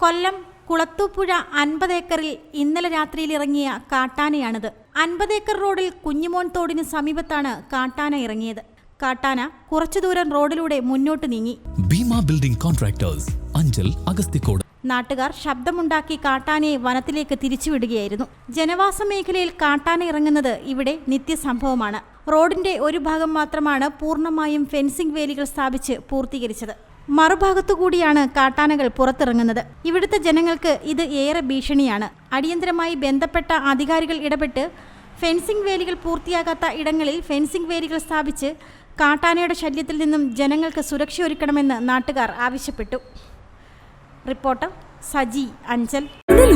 കൊല്ലം കുളത്തൂപ്പുഴ അൻപത് ഏക്കറിൽ ഇന്നലെ രാത്രിയിൽ ഇറങ്ങിയ കാട്ടാനയാണിത്. അൻപത് ഏക്കർ റോഡിൽ കുഞ്ഞുമോൻ തോടിന് സമീപത്താണ് കാട്ടാന ഇറങ്ങിയത്. കാട്ടാന കുറച്ചു ദൂരം റോഡിലൂടെ മുന്നോട്ട് നീങ്ങി. Bhima building contractors Anchal Agasthikode. നാട്ടുകാർ ശബ്ദമുണ്ടാക്കി കാട്ടാനയെ വനത്തിലേക്ക് തിരിച്ചുവിടുകയായിരുന്നു. ജനവാസ മേഖലയിൽ കാട്ടാന ഇറങ്ങുന്നത് ഇവിടെ നിത്യസംഭവമാണ്. റോഡിന്റെ ഒരു ഭാഗം മാത്രമാണ് പൂർണമായും ഫെൻസിംഗ് വേലികൾ സ്ഥാപിച്ച് പൂർത്തീകരിച്ചത്. മറുഭാഗത്തുകൂടിയാണ് കാട്ടാനകൾ പുറത്തിറങ്ങുന്നത്. ഇവിടുത്തെ ജനങ്ങൾക്ക് ഇത് ഏറെ ഭീഷണിയാണ്. അടിയന്തരമായി ബന്ധപ്പെട്ട അധികാരികൾ ഇടപെട്ട് ഫെൻസിംഗ് വേലികൾ പൂർത്തിയാകാത്ത ഇടങ്ങളിൽ ഫെൻസിംഗ് വേലികൾ സ്ഥാപിച്ച് കാട്ടാനയുടെ ശല്യത്തിൽ നിന്നും ജനങ്ങൾക്ക് സുരക്ഷ സുരക്ഷയൊരുക്കണമെന്ന് നാട്ടുകാർ ആവശ്യപ്പെട്ടു. റിപ്പോർട്ടർ സജി അഞ്ചൽ.